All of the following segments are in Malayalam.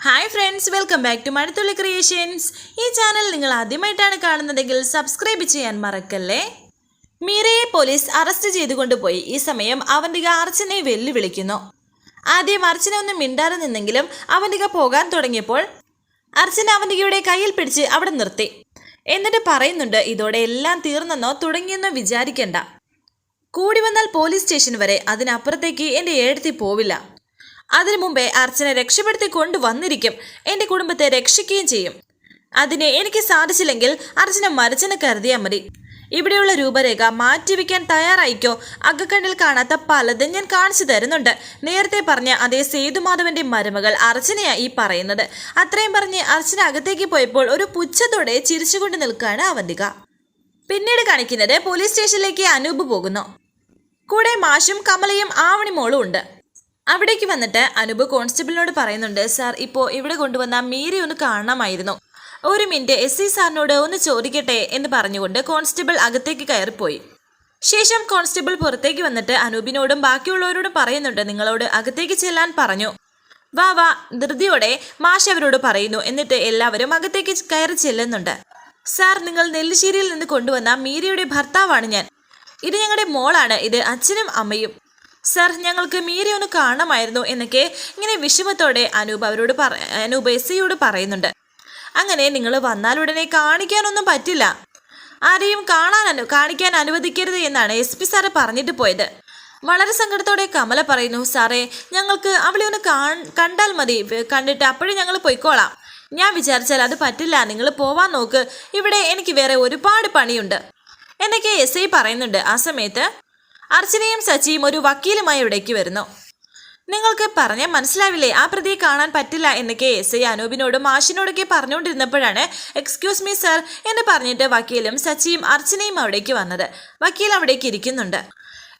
Hi friends welcome back to Mazhathulli creations ഈ ചാനൽ നിങ്ങൾ ആദ്യമായിട്ടാണ് കാണുന്നതെങ്കിൽ സബ്സ്ക്രൈബ് ചെയ്യാൻ മറക്കല്ലേ? മീരയെ പോലീസ് അറസ്റ്റ് ചെയ്തുകൊണ്ടുപോയി. ഈ സമയം അവന്തിക അർച്ചനെ വെല്ലുവിളിക്കുന്നു. ആദ്യം അർച്ചന ഒന്ന് മിണ്ടാതെ നിന്നെങ്കിലും അവന്തിക പോകാൻ തുടങ്ങിയപ്പോൾ അർച്ചന അവന്തികയുടെ കയ്യിൽ പിടിച്ച് അവിടെ നിർത്തി. എന്നിട്ട് പറയുന്നുണ്ട് ഇതോടെ എല്ലാം തീർന്നെന്നോ തുടങ്ങിയെന്നോ വിചാരിക്കണ്ട. കൂടി വന്നാൽ പോലീസ് സ്റ്റേഷൻ വരെ അതിനപ്പുറത്തേക്ക് എന്റെ ഏഴത്തി പോവില്ല. അതിനു മുമ്പേ അർച്ചനെ രക്ഷപ്പെടുത്തി കൊണ്ടുവന്നിരിക്കും. എന്റെ കുടുംബത്തെ രക്ഷിക്കുകയും ചെയ്യും. അതിന് എനിക്ക് സാധിച്ചില്ലെങ്കിൽ അർച്ചന മരിച്ചെന്ന് കരുതിയാൽ മതി. ഇവിടെയുള്ള രൂപരേഖ മാറ്റിവെക്കാൻ തയ്യാറായിക്കോ? അകക്കണ്ണിൽ കാണാത്ത പലതും ഞാൻ കാണിച്ചു തരുന്നുണ്ട്. നേരത്തെ പറഞ്ഞ അതേ സേതുമാധവന്റെ മരുമകൾ അർച്ചനയാ ഈ പറയുന്നത്. അത്രയും പറഞ്ഞ് അർച്ചന അകത്തേക്ക് പോയപ്പോൾ ഒരു പുച്ഛത്തോടെ ചിരിച്ചുകൊണ്ട് നിൽക്കുകയാണ് അവന്തിക. പിന്നീട് കാണിക്കുന്നത് പോലീസ് സ്റ്റേഷനിലേക്ക് അനൂപ് പോകുന്നു. കൂടെ മാഷും കമലയും ആവണിമോളും ഉണ്ട്. അവിടേക്ക് വന്നിട്ട് അനൂപ് കോൺസ്റ്റബിളിനോട് പറയുന്നുണ്ട് സാർ ഇപ്പോൾ ഇവിടെ കൊണ്ടുവന്ന മീരി ഒന്ന് കാണണമായിരുന്നു. ഒരു മിനിറ്റ് എസ് ഐ സാറിനോട് ഒന്ന് ചോദിക്കട്ടെ എന്ന് പറഞ്ഞുകൊണ്ട് കോൺസ്റ്റബിൾ അകത്തേക്ക് കയറിപ്പോയി. ശേഷം കോൺസ്റ്റബിൾ പുറത്തേക്ക് വന്നിട്ട് അനൂപിനോടും ബാക്കിയുള്ളവരോടും പറയുന്നുണ്ട് നിങ്ങളോട് അകത്തേക്ക് ചെല്ലാൻ പറഞ്ഞു. വാ വാ ധൃതിയോടെ മാഷ് അവരോട് പറയുന്നു എന്നിട്ട് എല്ലാവരും അകത്തേക്ക് കയറി ചെല്ലുന്നുണ്ട്. സാർ നിങ്ങൾ നെല്ലിശ്ശേരിയിൽ നിന്ന് കൊണ്ടുവന്ന മീരയുടെ ഭർത്താവാണ് ഞാൻ. ഇത് ഞങ്ങളുടെ മോളാണ്. ഇത് അച്ഛനും അമ്മയും. സർ ഞങ്ങൾക്ക് മീരെ ഒന്ന് കാണണമായിരുന്നു എന്നൊക്കെ ഇങ്ങനെ വിഷമത്തോടെ അനൂപ് അവരോട് പറ അനൂപ് എസ് സിയോട് പറയുന്നുണ്ട്. അങ്ങനെ നിങ്ങൾ വന്നാലുടനെ കാണിക്കാനൊന്നും പറ്റില്ല. ആരെയും കാണാൻ അനു കാണിക്കാൻ അനുവദിക്കരുത് എന്നാണ് എസ് പി സാറ് പറഞ്ഞിട്ട് പോയത്. വളരെ സങ്കടത്തോടെ കമല പറയുന്നു സാറേ ഞങ്ങൾക്ക് അവളെ ഒന്ന് കണ്ടാൽ മതി. കണ്ടിട്ട് അപ്പോഴും ഞങ്ങൾ പൊയ്ക്കോളാം. ഞാൻ വിചാരിച്ചാൽ അത് പറ്റില്ല. നിങ്ങൾ പോവാൻ നോക്ക്. ഇവിടെ എനിക്ക് വേറെ ഒരുപാട് പണിയുണ്ട്. എന്നൊക്കെ എസ് ഐ പറയുന്നുണ്ട്. ആ സമയത്ത് അർച്ചനയും സച്ചിയും ഒരു വക്കീലുമായി ഇവിടേക്ക് വരുന്നു. നിങ്ങൾക്ക് പറഞ്ഞാൽ മനസ്സിലാവില്ലേ? ആ പ്രതിയെ കാണാൻ പറ്റില്ല എന്നൊക്കെ എസ് ഐ അനൂപിനോടും മാഷിനോടൊക്കെ പറഞ്ഞുകൊണ്ടിരുന്നപ്പോഴാണ് എക്സ്ക്യൂസ് മീ സർ എന്ന് പറഞ്ഞിട്ട് വക്കീലും സച്ചിയും അർച്ചനയും അവിടേക്ക് വന്നത്. വക്കീൽ അവിടേക്ക് ഇരിക്കുന്നുണ്ട്.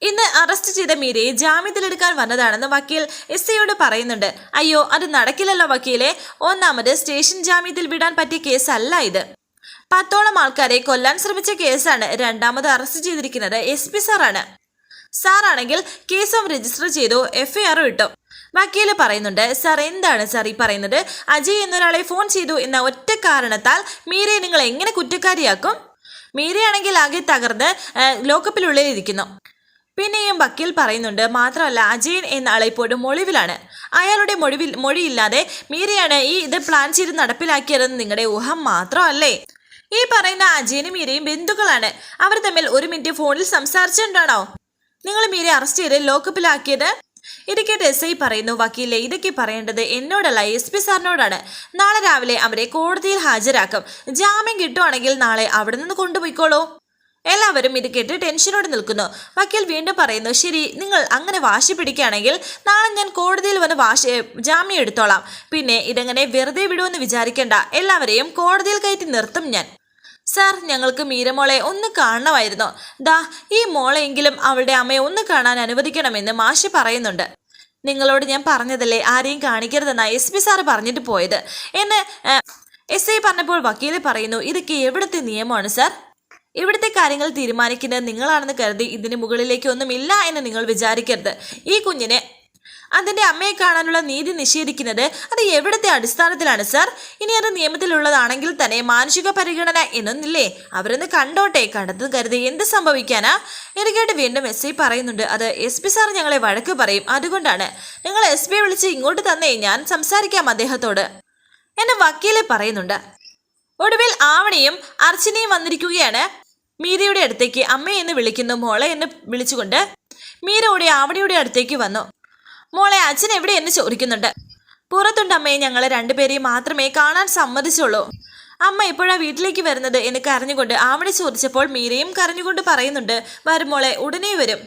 ഇന്ന് അറസ്റ്റ് ചെയ്ത മീരയെ ജാമ്യത്തിലെടുക്കാൻ വന്നതാണെന്ന് വക്കീൽ എസ് ഐയോട് പറയുന്നുണ്ട്. അയ്യോ അത് നടക്കില്ലല്ലോ വക്കീലെ. ഒന്നാമത് സ്റ്റേഷൻ ജാമ്യത്തിൽ വിടാൻ പറ്റിയ കേസല്ല ഇത്. പത്തോളം ആൾക്കാരെ കൊല്ലാൻ ശ്രമിച്ച കേസാണ് രണ്ടാമത് അറസ്റ്റ് ചെയ്തിരിക്കുന്നത് എസ് പി സാറാണ്. സാറാണെങ്കിൽ കേസും രജിസ്റ്റർ ചെയ്തു എഫ്ഐആറും ഇട്ടു. വക്കീൽ പറയുന്നുണ്ട് സാർ എന്താണ് സാർ ഈ പറയുന്നത്? അജയ് എന്നൊരാളെ ഫോൺ ചെയ്തു എന്ന ഒറ്റ കാരണത്താൽ മീരയെ നിങ്ങൾ എങ്ങനെ കുറ്റക്കാരിയാക്കും? മീരയാണെങ്കിൽ ആകെ തകർന്ന് ലോക്കപ്പിലുള്ളിൽ ഇരിക്കുന്നു. പിന്നെയും വക്കീൽ പറയുന്നുണ്ട് മാത്രമല്ല അജയൻ എന്ന ആളെ ഇപ്പോഴും ഒളിവിലാണ് അയാളുടെ മൊഴിവിൽ മൊഴിയില്ലാതെ മീരയാണ് ഈ ഇത് പ്ലാൻ ചെയ്ത് നടപ്പിലാക്കിയതെന്ന് നിങ്ങളുടെ ഊഹം മാത്രമല്ലേ? ഈ പറയുന്ന അജയനും മീരയും ബന്ധുക്കളാണ്. അവർ തമ്മിൽ ഒരു മിനിറ്റ് ഫോണിൽ സംസാരിച്ചിട്ടുണ്ടാണോ? നിങ്ങൾ മീരെ അറസ്റ്റ് ചെയ്ത് ലോക്കപ്പിലാക്കിയത്? ഇടുക്കിയുടെ എസ് ഐ പറയുന്നു വക്കീലെ. ഇതൊക്കെ പറയേണ്ടത് എന്നോടല്ല എസ് പി സാറിനോടാണ്. നാളെ രാവിലെ അവരെ കോടതിയിൽ ഹാജരാക്കും. ജാമ്യം കിട്ടുവാണെങ്കിൽ നാളെ അവിടെ നിന്ന് കൊണ്ടുപോയിക്കോളൂ. എല്ലാവരും ഇത് കേട്ട് ടെൻഷനോടെ നിൽക്കുന്നു. വക്കീൽ വീണ്ടും പറയുന്നു ശരി നിങ്ങൾ അങ്ങനെ വാശി പിടിക്കുകയാണെങ്കിൽ നാളെ ഞാൻ കോടതിയിൽ വന്ന് വാശി ജാമ്യം എടുത്തോളാം. പിന്നെ ഇതെങ്ങനെ വെറുതെ വിടുമെന്ന് വിചാരിക്കേണ്ട. എല്ലാവരെയും കോടതിയിൽ കയറ്റി നിർത്തും ഞാൻ. സാർ ഞങ്ങൾക്ക് മീരമോളെ ഒന്ന് കാണണമായിരുന്നു. ദാ ഈ മോളെയെങ്കിലും അവളുടെ അമ്മയെ ഒന്ന് കാണാൻ അനുവദിക്കണമെന്ന് മാഷി പറയുന്നുണ്ട്. നിങ്ങളോട് ഞാൻ പറഞ്ഞതല്ലേ ആരെയും കാണിക്കരുതെന്നാണ് എസ് പി സാറ് പറഞ്ഞിട്ട് പോയത്. എന്ന് എസ് ഐ പറഞ്ഞപ്പോൾ വക്കീൽ പറയുന്നു ഇതൊക്കെ എവിടുത്തെ നിയമമാണ് സാർ? ഇവിടുത്തെ കാര്യങ്ങൾ തീരുമാനിക്കുന്നത് നിങ്ങളാണെന്ന് കരുതി ഇതിന് മുകളിലേക്ക് ഒന്നുമില്ല എന്ന് നിങ്ങൾ വിചാരിക്കരുത്. ഈ കുഞ്ഞിനെ അതിന്റെ അമ്മയെ കാണാനുള്ള നീതി നിഷേധിക്കുന്നത് അത് എവിടുത്തെ അടിസ്ഥാനത്തിലാണ് സർ? ഇനി അത് നിയമത്തിലുള്ളതാണെങ്കിൽ തന്നെ മാനുഷിക പരിഗണന എന്നൊന്നില്ലേ? അവരൊന്ന് കണ്ടോട്ടെ കണ്ടത് കരുതി എന്ത് സംഭവിക്കാനാ? എനിക്കായിട്ട് വീണ്ടും എസ് ഐ പറയുന്നുണ്ട് അത് എസ് പി സാർ ഞങ്ങളെ വഴക്ക് പറയും. അതുകൊണ്ടാണ്. നിങ്ങൾ എസ് പി വിളിച്ച് ഇങ്ങോട്ട് തന്നെ ഞാൻ സംസാരിക്കാം അദ്ദേഹത്തോട്. എന്നെ വക്കീലെ പറയുന്നുണ്ട്. ഒടുവിൽ ആവണിയും അർച്ചനയും വന്നിരിക്കുകയാണ്. മീരയുടെ അടുത്തേക്ക് അമ്മയെന്ന് വിളിക്കുന്നു മോളെ എന്ന് വിളിച്ചുകൊണ്ട്. മീര ഓടി ആവണിയുടെ അടുത്തേക്ക് വന്നു. മോളെ അച്ഛൻ എവിടെ എന്ന് ചോദിക്കുന്നുണ്ട്. പുറത്തുണ്ട് അമ്മയെ ഞങ്ങൾ രണ്ടുപേരെയും മാത്രമേ കാണാൻ സമ്മതിച്ചുള്ളൂ. അമ്മ എപ്പോഴാ വീട്ടിലേക്ക് വരുന്നത് എന്ന് കരഞ്ഞുകൊണ്ട് ആവിടെ ചോദിച്ചപ്പോൾ മീരയും കരഞ്ഞുകൊണ്ട് പറയുന്നുണ്ട് വരും മോളെ ഉടനെ വരും.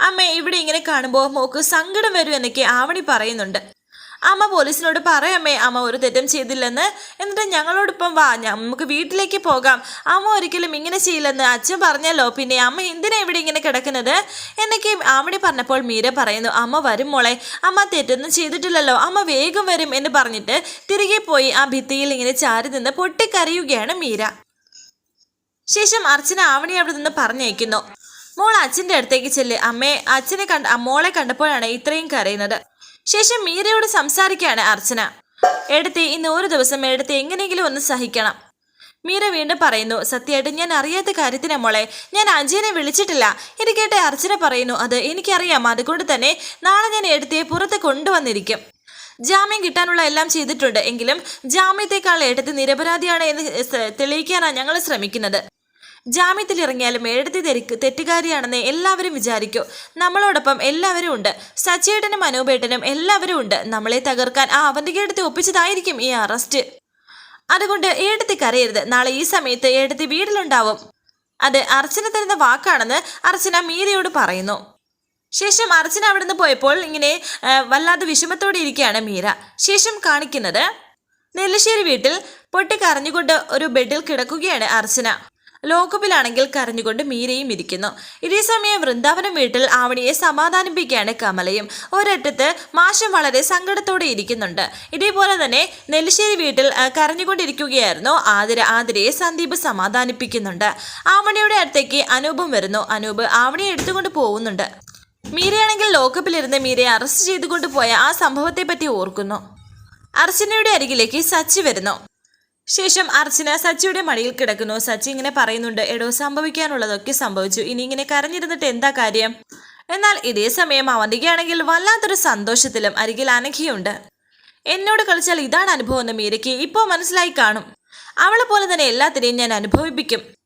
അമ്മ ഇവിടെ ഇങ്ങനെ കാണുമ്പോൾ മോക്ക് സങ്കടം വരും എന്നൊക്കെ ആവണി പറയുന്നുണ്ട്. അമ്മ പോലീസിനോട് പറയാമേ അമ്മ ഒരു തെറ്റും ചെയ്തില്ലെന്ന്. എന്നിട്ട് ഞങ്ങളോടൊപ്പം വാ നമുക്ക് വീട്ടിലേക്ക് പോകാം. അമ്മ ഒരിക്കലും ഇങ്ങനെ ചെയ്യില്ലെന്ന് അച്ഛൻ പറഞ്ഞല്ലോ. പിന്നെ അമ്മ എന്തിനാ ഇവിടെ ഇങ്ങനെ കിടക്കുന്നത്? എന്നൊക്കെ ആമടി പറഞ്ഞപ്പോൾ മീര പറയുന്നു അമ്മ വരും മോളെ. അമ്മ തെറ്റൊന്നും ചെയ്തിട്ടില്ലല്ലോ. അമ്മ വേഗം വരും എന്ന് പറഞ്ഞിട്ട് തിരികെ പോയി ആ ഭിത്തിയിൽ ഇങ്ങനെ ചാരി നിന്ന് പൊട്ടിക്കരയുകയാണ് മീര. ശേഷം അർച്ചന ആവണി അവിടെ നിന്ന് പറഞ്ഞയക്കുന്നു മോൾ അച്ഛന്റെ അടുത്തേക്ക് ചെല്ലേ. അമ്മേ അച്ഛനെ കണ്ട മോളെ കണ്ടപ്പോഴാണ് ഇത്രയും കരയുന്നത്. ശേഷം മീരയോട് സംസാരിക്കുകയാണ് അർച്ചന. എടുത്തി ഇന്ന് ഒരു ദിവസം എടുത്ത് എങ്ങനെയെങ്കിലും ഒന്ന് സഹിക്കണം. മീര വീണ്ടും പറയുന്നു സത്യമായിട്ട് ഞാൻ അറിയാത്ത കാര്യത്തിനാ മോളെ. ഞാൻ അജയനെ വിളിച്ചിട്ടില്ല. ഇത് കേട്ട് അർച്ചന പറയുന്നു അത് എനിക്കറിയാം. അതുകൊണ്ട് തന്നെ നാളെ ഞാൻ എടുത്തിയെ പുറത്ത് കൊണ്ടുവന്നിരിക്കും. ജാമ്യം കിട്ടാനുള്ള എല്ലാം ചെയ്തിട്ടുണ്ട്. എങ്കിലും ജാമ്യത്തെക്കാൾ എടുത്ത് നിരപരാധിയാണ് എന്ന് തെളിയിക്കാനാണ് ഞങ്ങൾ ശ്രമിക്കുന്നത്. ജാമ്യത്തിൽ ഇറങ്ങിയാലും എഴുതി തെരിക്ക് തെറ്റുകാരിയാണെന്ന് എല്ലാവരും വിചാരിക്കൂ. നമ്മളോടൊപ്പം എല്ലാവരും ഉണ്ട്. സച്ചേട്ടനും അനൂപേട്ടനും എല്ലാവരും ഉണ്ട്. നമ്മളെ തകർക്കാൻ ആ അവന്തികയെടുത്ത് ഒപ്പിച്ചതായിരിക്കും ഈ അറസ്റ്റ്. അതുകൊണ്ട് ഏടത്തി കരയരുത്. നാളെ ഈ സമയത്ത് ഏടത്തി വീട്ടിലുണ്ടാവും. അത് അർച്ചന തരുന്ന വാക്കാണെന്ന് അർച്ചന മീരയോട് പറയുന്നു. ശേഷം അർച്ചന അവിടുന്ന് പോയപ്പോൾ ഇങ്ങനെ വല്ലാതെ വിഷമത്തോടെ ഇരിക്കുകയാണ് മീര. ശേഷം കാണിക്കുന്നത് നെല്ലശ്ശേരി വീട്ടിൽ പൊട്ടിക്കരഞ്ഞുകൊണ്ട് ഒരു ബെഡിൽ കിടക്കുകയാണ് അർച്ചന. ലോക്കപ്പിലാണെങ്കിൽ കരഞ്ഞുകൊണ്ട് മീരയും ഇരിക്കുന്നു. ഇതേ സമയം വൃന്ദാവനം വീട്ടിൽ ആവണിയെ സമാധാനിപ്പിക്കുകയാണ് കമലയും. ഒരറ്റത്ത് മാഷം വളരെ സങ്കടത്തോടെ ഇരിക്കുന്നുണ്ട്. ഇതേപോലെ തന്നെ നെല്ലിശ്ശേരി വീട്ടിൽ കരഞ്ഞുകൊണ്ടിരിക്കുകയായിരുന്നു ആതിര. ആതിരയെ സന്ദീപ് സമാധാനിപ്പിക്കുന്നുണ്ട്. ആവണിയുടെ അടുത്തേക്ക് അനൂപും വരുന്നു. അനൂപ് ആവണിയെ എടുത്തുകൊണ്ട് പോകുന്നുണ്ട്. മീരയാണെങ്കിൽ ലോക്കപ്പിലിരുന്ന് മീരയെ അറസ്റ്റ് ചെയ്തുകൊണ്ട് പോയ ആ സംഭവത്തെപ്പറ്റി ഓർക്കുന്നു. അർച്ചനയുടെ അരികിലേക്ക് സച്ചി വരുന്നു. ശേഷം അർച്ചന സച്ചിയുടെ മടിയിൽ കിടക്കുന്നു. സച്ചി ഇങ്ങനെ പറയുന്നുണ്ട് എടോ സംഭവിക്കാനുള്ളതൊക്കെ സംഭവിച്ചു. ഇനി ഇങ്ങനെ കരഞ്ഞിരുന്നിട്ട് എന്താ കാര്യം? എന്നാൽ ഇതേ സമയം അവന്തികയാണെങ്കിൽ വല്ലാത്തൊരു സന്തോഷത്തിലും അരികിൽ അനഘയുണ്ട്. എന്നോട് കളിച്ചാൽ ഇതാണ് അനുഭവം എന്ന് മീരയ്ക്ക് ഇപ്പോൾ മനസ്സിലായി കാണും. അവളെ പോലെ തന്നെ എല്ലാത്തിനെയും ഞാൻ അനുഭവിപ്പിക്കും.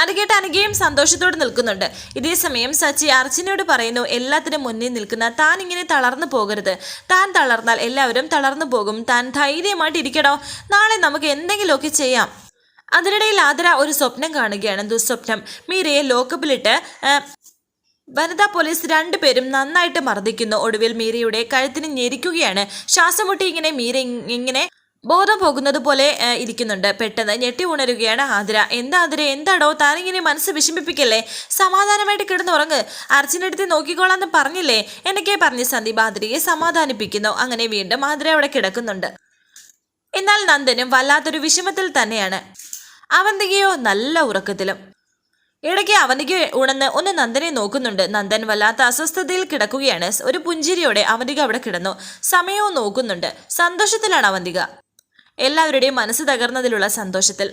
അത് കേട്ട് സന്തോഷത്തോട് നിൽക്കുന്നുണ്ട്. ഇതേ സമയം സച്ചി അർച്ചനയോട് പറയുന്നു എല്ലാത്തിനും മുന്നിൽ നിൽക്കുന്ന താൻ ഇങ്ങനെ തളർന്നു പോകരുത്. താൻ തളർന്നാൽ എല്ലാവരും തളർന്നു പോകും. താൻ ധൈര്യമായിട്ട് ഇരിക്കണോ നാളെ നമുക്ക് എന്തെങ്കിലുമൊക്കെ ചെയ്യാം. അതിനിടയിൽ ആതിര ഒരു സ്വപ്നം കാണുകയാണ്. ദുസ്വപ്നം. മീരയെ ലോക്കപ്പിലിട്ട് വനിതാ പോലീസ് രണ്ടുപേരും നന്നായിട്ട് മർദ്ദിക്കുന്നു. ഒടുവിൽ മീരയുടെ കഴുത്തിന് ഞെരിക്കുകയാണ്. ശ്വാസം മുട്ടി ഇങ്ങനെ മീര ഇങ് ഇങ്ങനെ ബോധം പോകുന്നത് പോലെ ഇരിക്കുന്നുണ്ട്. പെട്ടെന്ന് ഞെട്ടി ഉണരുകയാണ് ആതിര. എന്താ ആതിര? എന്താടോ? താനിങ്ങനെ മനസ്സ് വിഷമിപ്പിക്കല്ലേ? സമാധാനമായിട്ട് കിടന്നുറങ്ങ്. അർജുനടുത്ത് നോക്കിക്കോളാന്ന് പറഞ്ഞില്ലേ? എന്നൊക്കെ പറഞ്ഞ് സന്ദീപ് ആതിരയെ സമാധാനിപ്പിക്കുന്നു. അങ്ങനെ വീണ്ടും ആതിര അവിടെ കിടക്കുന്നുണ്ട്. എന്നാൽ നന്ദനും വല്ലാത്തൊരു വിഷമത്തിൽ തന്നെയാണ്. അവന്തികയോ? നല്ല ഉറക്കത്തിലും. ഇടയ്ക്ക് അവന്തിക ഉണർന്ന് ഒന്ന് നന്ദനെ നോക്കുന്നുണ്ട്. നന്ദൻ വല്ലാത്ത അസ്വസ്ഥതയിൽ കിടക്കുകയാണ്. ഒരു പുഞ്ചിരിയോടെ അവന്തിക അവിടെ കിടന്നു. സമയവും നോക്കുന്നുണ്ട്. സന്തോഷത്തിലാണ് അവന്തിക. എല്ലാവരുടെയും മനസ്സ് തകർന്നതിലുള്ള സന്തോഷത്തിൽ.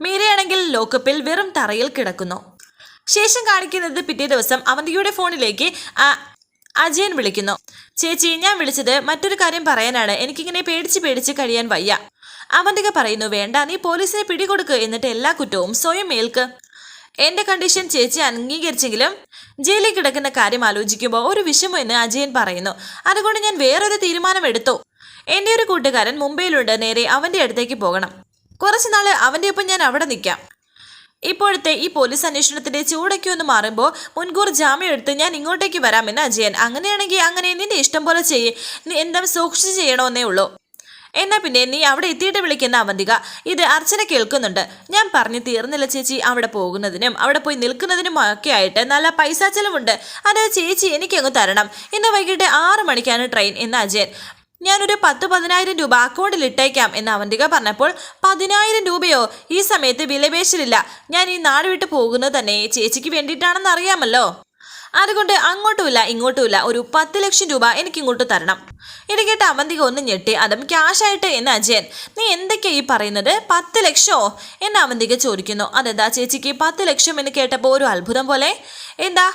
മീരയാണെങ്കിൽ ലോക്കപ്പിൽ വെറും തറയിൽ കിടക്കുന്നു. ശേഷം കാണിക്കുന്നത് പിറ്റേ ദിവസം അവന്തിയുടെ ഫോണിലേക്ക് അജയൻ വിളിക്കുന്നു. ചേച്ചി ഞാൻ വിളിച്ചത് മറ്റൊരു കാര്യം പറയാനാണ്. എനിക്കിങ്ങനെ പേടിച്ച് പേടിച്ച് കഴിയാൻ വയ്യ. അവന്തിക പറയുന്നു വേണ്ട നീ പോലീസിനെ പിടികൊടുക്ക് എന്നിട്ട് എല്ലാ കുറ്റവും സ്വയം ഏൽക്ക്. എന്റെ കണ്ടീഷൻ ചേച്ചി അംഗീകരിച്ചെങ്കിലും ജയിലിൽ കിടക്കുന്ന കാര്യം ആലോചിക്കുമ്പോൾ ഒരു വിഷമം എന്ന് അജയൻ പറയുന്നു. അതുകൊണ്ട് ഞാൻ വേറൊരു തീരുമാനം എടുത്തു എന്റെ ഒരു കൂട്ടുകാരൻ മുംബൈയിലുണ്ട്. നേരെ അവന്റെ അടുത്തേക്ക് പോകണം. കുറച്ച് നാൾ അവന്റെ ഒപ്പം ഞാൻ അവിടെ നിൽക്കാം. ഇപ്പോഴത്തെ ഈ പോലീസ് അന്വേഷണത്തിന്റെ ചൂടൊക്കെ ഒന്ന് മാറുമ്പോൾ മുൻകൂർ ജാമ്യം എടുത്ത് ഞാൻ ഇങ്ങോട്ടേക്ക് വരാമെന്ന് അജയൻ. അങ്ങനെയാണെങ്കിൽ അങ്ങനെ നിന്റെ ഇഷ്ടം പോലെ ചെയ്യേ. നീ എന്താ സൂക്ഷിച്ച് ചെയ്യണമെന്നേ ഉള്ളൂ. എന്നാ പിന്നെ നീ അവിടെ എത്തിയിട്ട് വിളിക്കുന്ന അവന്തിക. ഇത് അർച്ചന കേൾക്കുന്നുണ്ട്. ഞാൻ പറഞ്ഞു തീർന്നില്ല ചേച്ചി. അവിടെ പോകുന്നതിനും അവിടെ പോയി നിൽക്കുന്നതിനും ഒക്കെ ആയിട്ട് നല്ല പൈസ ചെലവുണ്ട്. അത് ചേച്ചി എനിക്കങ്ങ് തരണം. ഇന്ന് വൈകിട്ട് ആറ് മണിക്കാണ് ട്രെയിൻ എന്ന് അജയൻ. ഞാനൊരു പത്ത് പതിനായിരം രൂപ അക്കൗണ്ടിൽ ഇട്ടേക്കാം എന്ന് അവന്തിക പറഞ്ഞപ്പോൾ പതിനായിരം രൂപയോ ഈ സമയത്ത് വിലപേശലില്ല. ഞാൻ ഈ നാട് വിട്ട് പോകുന്നത് തന്നെ ചേച്ചിക്ക് വേണ്ടിയിട്ടാണെന്ന് അറിയാമല്ലോ. അതുകൊണ്ട് അങ്ങോട്ടുമില്ല ഇങ്ങോട്ടുമില്ല. ഒരു പത്ത് ലക്ഷം രൂപ എനിക്ക് ഇങ്ങോട്ട് തരണം. ഇത് അവന്തിക ഒന്ന് ഞെട്ടി. അതും ക്യാഷായിട്ട് എന്ന് അജയൻ നീ എന്തൊക്കെയാ ഈ പറയുന്നത്? പത്ത് ലക്ഷമോ എന്ന് അവന്തിക ചോദിക്കുന്നു. അതെന്താ ചേച്ചിക്ക് പത്ത് ലക്ഷം എന്ന് കേട്ടപ്പോൾ ഒരു അത്ഭുതം പോലെ? എന്താ?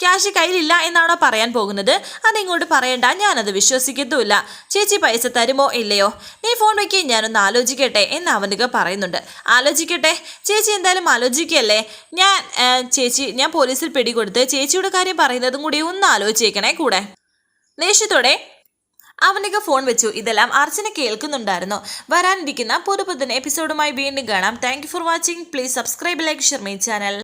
ക്യാഷ് കയ്യിലില്ല എന്നാണോ പറയാൻ പോകുന്നത്? അതിങ്ങോട്ട് പറയണ്ട ഞാനത് വിശ്വസിക്കത്തുമില്ല. ചേച്ചി പൈസ തരുമോ? ഇല്ലയോ. നീ ഫോൺ വയ്ക്കി ഞാനൊന്ന് ആലോചിക്കട്ടെ എന്ന് അവനുക പറയുന്നുണ്ട്. ആലോചിക്കട്ടെ? ചേച്ചി എന്തായാലും ആലോചിക്കല്ലേ ഞാൻ ചേച്ചി ഞാൻ പോലീസിൽ പിടികൊടുത്ത് ചേച്ചിയുടെ കാര്യം പറയുന്നതും കൂടി ഒന്ന് ആലോചിച്ചേക്കണേ കൂടെ. ദേഷ്യത്തോടെ അവനിക ഫോൺ വെച്ചു. ഇതെല്ലാം അർച്ചന കേൾക്കുന്നുണ്ടായിരുന്നു. വരാനിരിക്കുന്ന പുതു പുതിയ എപ്പിസോഡുമായി വീണ്ടും കാണാം. Thank for watching please subscribe like share my channel